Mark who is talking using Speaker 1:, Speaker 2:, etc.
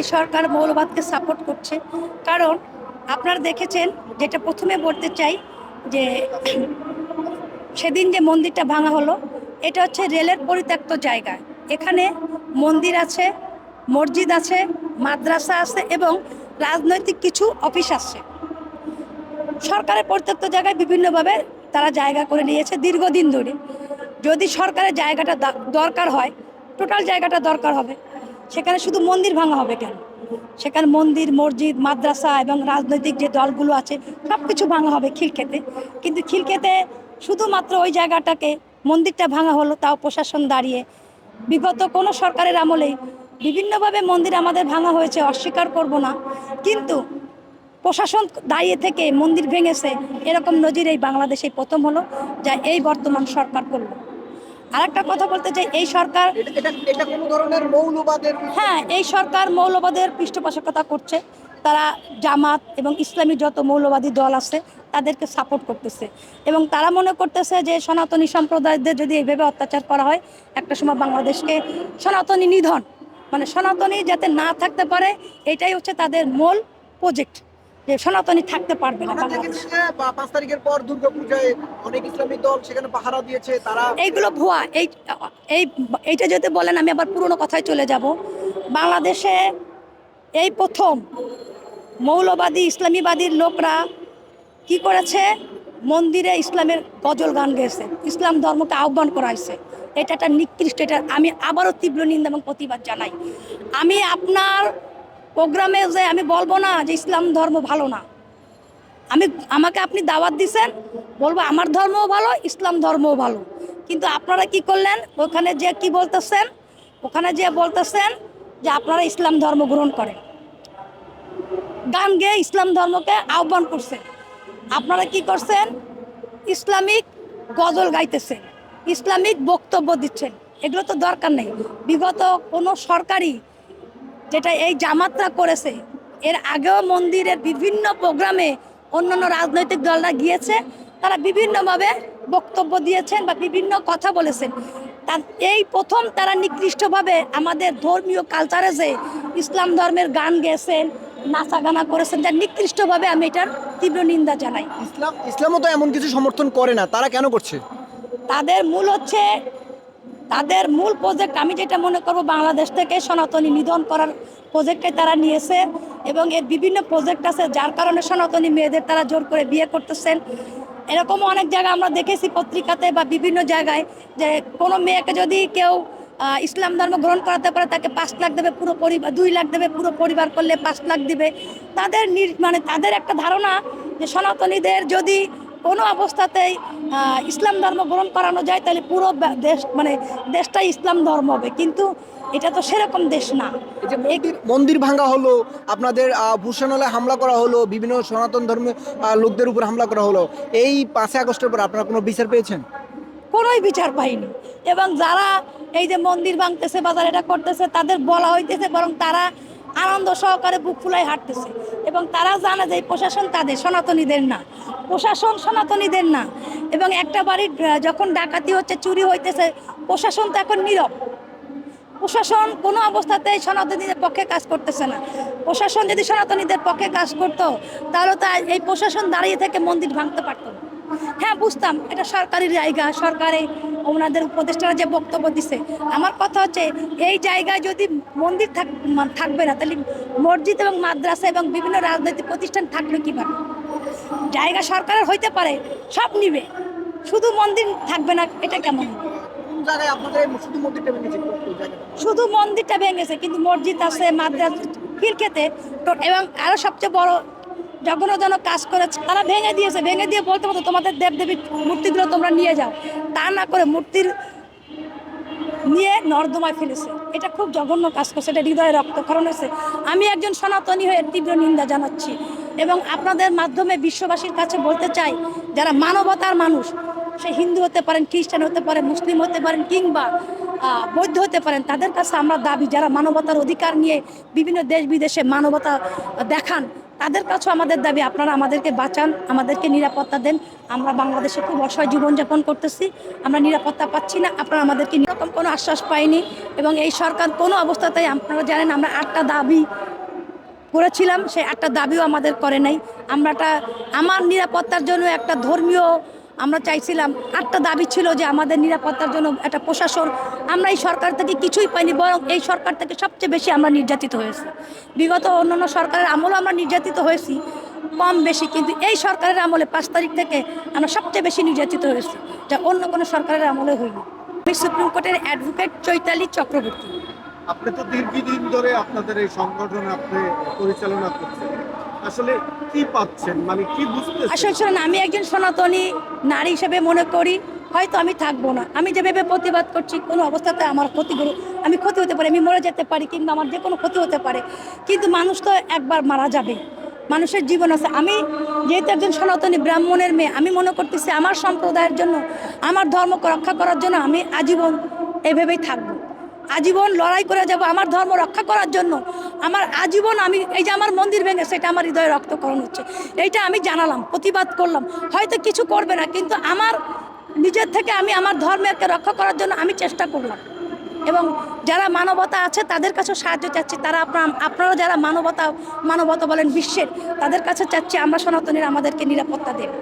Speaker 1: এই সরকার মৌলবাদকে সাপোর্ট করছে। কারণ আপনারা দেখেছেন, যেটা প্রথমে বলতে চাই যে, সেদিন যে মন্দিরটা ভাঙা হলো, এটা হচ্ছে রেলের পরিত্যক্ত জায়গা। এখানে মন্দির আছে, মসজিদ আছে, মাদ্রাসা আছে এবং রাজনৈতিক কিছু অফিস আছে। সরকারের পরিত্যক্ত জায়গায় বিভিন্নভাবে তারা জায়গা করে নিয়েছে দীর্ঘদিন ধরে। যদি সরকারের জায়গাটা দরকার হয়, টোটাল জায়গাটা দরকার হবে। সেখানে শুধু মন্দির ভাঙা হবে কেন? সেখানে মন্দির, মসজিদ, মাদ্রাসা এবং রাজনৈতিক যে দলগুলো আছে সব কিছু ভাঙা হবে খিলক্ষেতে। কিন্তু খিলক্ষেতে শুধুমাত্র ওই জায়গাটাকে মন্দিরটা ভাঙা হলো, তাও প্রশাসন দাঁড়িয়ে। বিগত কোনো সরকারের আমলেই বিভিন্নভাবে মন্দির আমাদের ভাঙা হয়েছে, অস্বীকার করব না। কিন্তু প্রশাসন দাঁড়িয়ে থেকে মন্দির ভেঙেছে, এরকম নজির এই বাংলাদেশে প্রথম হলো, যা এই বর্তমান সরকার করল। আর একটা কথা বলতে চাই এই সরকার
Speaker 2: এটা কোনো ধরনের মৌলবাদের
Speaker 1: হ্যাঁ এই সরকার মৌলবাদের পৃষ্ঠপোষকতা করছে। তারা জামাত এবং ইসলামী যত মৌলবাদী দল আছে তাদেরকে সাপোর্ট করতেছে। এবং তারা মনে করতেছে যে সনাতনী সম্প্রদায়দের যদি এইভাবে অত্যাচার করা হয় একটা সময় বাংলাদেশকে সনাতনী নিধন মানে সনাতনী যাতে না থাকতে পারে এটাই হচ্ছে তাদের মূল প্রজেক্ট যে সনাতনী থাকতে পারবে না
Speaker 2: পাঁচ তারিখের পর দুর্গাপূজায় অনেক দল সেখানে পাহারা দিয়েছে তারা
Speaker 1: এইগুলো ভুয়া। এই এই এইটা যদি বলেন আমি আবার পুরনো কথায় চলে যাব। বাংলাদেশে এই প্রথম মৌলবাদী ইসলামীবাদীর লোকরা কি করেছে? মন্দিরে ইসলামের গজল গান গেয়েছে। ইসলাম ধর্মকে আহ্বান করা হয়েছে এটা একটা নিকৃষ্ট এটা আমি আবারও তীব্র নিন্দা এবং প্রতিবাদ জানাই। আমি আপনার প্রোগ্রামে যে আমি বলব না যে ইসলাম ধর্ম ভালো না। আমি, আমাকে আপনি দাওয়াত দিছেন, বলব আমার ধর্মও ভালো, ইসলাম ধর্মও ভালো। কিন্তু আপনারা কি করলেন? ওখানে যে কি বলতেছেন? ওখানে যে বলতেছেন যে আপনারা ইসলাম ধর্ম গ্রহণ করেন। গান গেয়ে ইসলাম ধর্মকে আহ্বান করছেন। আপনারা কি করছেন? ইসলামিক গজল গাইতেছেন। ইসলামিক বক্তব্য দিচ্ছেন। এগুলো তো দরকার নেই। বিগত কোনো সরকারি যেটা এই জামাতরা করেছে। এর আগেও মন্দিরের বিভিন্ন প্রোগ্রামে অন্যান্য রাজনৈতিক দলরা গিয়েছে। তারা বিভিন্নভাবে বক্তব্য দিয়েছেন বা বিভিন্ন কথা বলেছেন। তার এই প্রথম তারা নিকৃষ্টভাবে আমাদের ধর্মীয় কালচারে যে ইসলাম ধর্মের গান গেয়েছেন নাচা গানা করেছেন যা নিকৃষ্টভাবে আমি এটার তীব্র নিন্দা জানাই।
Speaker 2: ইসলাম ইসলামও তো এমন কিছু সমর্থন করে না। তারা কেন করছে?
Speaker 1: তাদের মূল হচ্ছে তাদের মূল প্রজেক্ট আমি যেটা মনে করব বাংলাদেশ থেকে সনাতনী নিধন করার প্রজেক্টে তারা নিয়েছে এবং এর বিভিন্ন প্রজেক্ট আছে যার কারণে সনাতনী মেয়েদের তারা জোর করে বিয়ে করতেছেন। এরকমও অনেক জায়গায় আমরা দেখেছি পত্রিকাতে বা বিভিন্ন জায়গায় যে কোনো মেয়েকে যদি কেউ ইসলাম ধর্ম গ্রহণ করাতে পারে তাকে পাঁচ লাখ দেবে পুরো পরিবার দুই লাখ দেবে পুরো পরিবার করলে পাঁচ লাখ দিবে। তাদের মানে তাদের একটা ধারণা যে সনাতনীদের যদি কোনো অবস্থাতেই ইসলাম ধর্ম গ্রহণ করানো যায় তাহলে পুরো দেশ মানে দেশটাই ইসলাম ধর্ম হবে। কিন্তু এটা তো সেরকম দেশ না।
Speaker 2: মন্দির ভাঙা হলো আপনাদের আহ, ভূষণালয়ে হামলা করা হলো বিভিন্ন সনাতন ধর্মের লোকদের উপর হামলা করা হলো এই পাঁচই আগস্টের পর আপনারা কোনো বিচার পেয়েছেন?
Speaker 1: কোনোই বিচার পাইনি। এবং যারা এই যে মন্দির ভাঙতেছে বাজার এটা করতেছে তাদের বলা হইতেছে বরং তারা আনন্দ সহকারে বুক ফুলাই হাঁটতেছে। এবং তারা জানে যে প্রশাসন তাদের সনাতনীদের না। প্রশাসন সনাতনীদের না। এবং একটা বাড়ির যখন ডাকাতি হচ্ছে, চুরি হইতেছে, প্রশাসন তো এখন নীরব। প্রশাসন কোনো অবস্থাতেই সনাতনীদের পক্ষে কাজ করতেছে না। প্রশাসন যদি সনাতনীদের পক্ষে কাজ করতো, তাহলে তো এই প্রশাসন দাঁড়িয়ে থেকে মন্দির ভাঙতে পারতো হ্যাঁ বুঝতাম, এটা সরকারি জায়গা, সরকারে ওনাদের উপদেষ্টারা যে বক্তব্য দিছে। আমার কথা হচ্ছে, এই জায়গায় যদি মন্দির থাকবে না, তাহলে মসজিদ এবং মাদ্রাসা এবং বিভিন্ন রাজনৈতিক প্রতিষ্ঠান থাকবে কীভাবে? জায়গা সরকারের হইতে পারে সব নিবে। শুধু মন্দির থাকবে না এটা কেমন?
Speaker 2: শুধু মন্দিরটা ভেঙেছে?
Speaker 1: কিন্তু মসজিদ আছে মাদ্রাস খিলক্ষেতে তো এবং আরও সবচেয়ে বড় জঘন্যজনক কাজ করেছে তারা ভেঙে দিয়েছে। ভেঙে দিয়ে বলতে পারতো তোমাদের দেবদেবীর মূর্তিগুলো তোমরা নিয়ে যাও। তা না করে মূর্তির নিয়ে নর্দমায় ফেলেছে। এটা খুব জঘন্য কাজ করছে, এটা হৃদয়ে রক্তক্ষরণ হয়েছে। আমি একজন সনাতনী হয়ে তীব্র নিন্দা জানাচ্ছি এবং আপনাদের মাধ্যমে বিশ্ববাসীর কাছে বলতে চাই, যারা মানবতার মানুষ, সে হিন্দু হতে পারেন, খ্রিস্টান হতে পারেন, মুসলিম হতে পারেন কিংবা বৌদ্ধ হতে পারেন, তাদের কাছে আমরা দাবি, যারা মানবতার অধিকার নিয়ে বিভিন্ন দেশ বিদেশে মানবতা দেখান তাদের কাছেও আমাদের দাবি, আপনারা আমাদেরকে বাঁচান, আমাদেরকে নিরাপত্তা দেন। আমরা বাংলাদেশে খুব অসহায় জীবনযাপন করতেছি, আমরা নিরাপত্তা পাচ্ছি না, আপনারা আমাদেরকে নিরকম কোনো আশ্বাস পাইনি এবং এই সরকার কোনো অবস্থাতেই, আপনারা জানেন আমরা আটটা দাবি করেছিলাম, সেই একটা দাবিও আমাদের করে নাই। আমরাটা, আমার নিরাপত্তার জন্য একটা ধর্মীয় আমরা চাইছিলাম, আটটা দাবি ছিল যে আমাদের নিরাপত্তার জন্য একটা প্রশাসন, আমরা এই সরকার থেকে কিছুই পাইনি, বরং এই সরকার থেকে সবচেয়ে বেশি আমরা নির্যাতিত হয়েছি। বিগত অন্যান্য সরকারের আমলেও আমরা নির্যাতিত হয়েছি, কম বেশি, কিন্তু এই সরকারের আমলে পাঁচ তারিখ থেকে আমরা সবচেয়ে বেশি নির্যাতিত হয়েছি, যা অন্য কোনো সরকারের আমলে হয়নি। আমি সুপ্রিম কোর্টের অ্যাডভোকেট চৈতালি চক্রবর্তী।
Speaker 3: আপনি তো দীর্ঘদিন ধরে আপনাদের এই সংগঠন আপনি পরিচালনা করছেন। আসলে কি পাচ্ছেন? মানে কি বুঝতেছেন?
Speaker 1: আসলে শুনুন, আমি একজন সনাতনী নারী হিসেবে মনে করি, হয়তো আমি থাকব না। আমি যেভাবে প্রতিবাদ করছি, কোনো অবস্থাতে আমার ক্ষতি আমি ক্ষতি হতে পারে, আমি মরে যেতে পারি কিংবা আমার যে কোনো ক্ষতি হতে পারে। কিন্তু মানুষ তো একবার মারা যাবে। মানুষের জীবন আছে। আমি যেহেতু একজন সনাতনী ব্রাহ্মণের মেয়ে, আমি মনে করতেছি আমার সম্প্রদায়ের জন্য, আমার ধর্মকে রক্ষা করার জন্য আমি আজীবন এভাবেই থাকব। আজীবন লড়াই করে যাব, আমার ধর্ম রক্ষা করার জন্য। আমার আজীবন আমি, এই যে আমার মন্দির ভেঙে, সেটা আমার হৃদয়ে রক্তকরণ হচ্ছে। এইটা আমি জানালাম, প্রতিবাদ করলাম। হয়তো কিছু করবে না, কিন্তু আমার নিজের থেকে আমি আমার ধর্মকে রক্ষা করার জন্য আমি চেষ্টা করলাম। এবং যারা মানবতা আছে, তাদের কাছেও সাহায্য চাচ্ছি। তারা আপনার, আপনারা যারা মানবতা মানবতা বলেন বিশ্বের, তাদের কাছে চাচ্ছি, আমরা সনাতনীরা আমাদেরকে নিরাপত্তা দেন।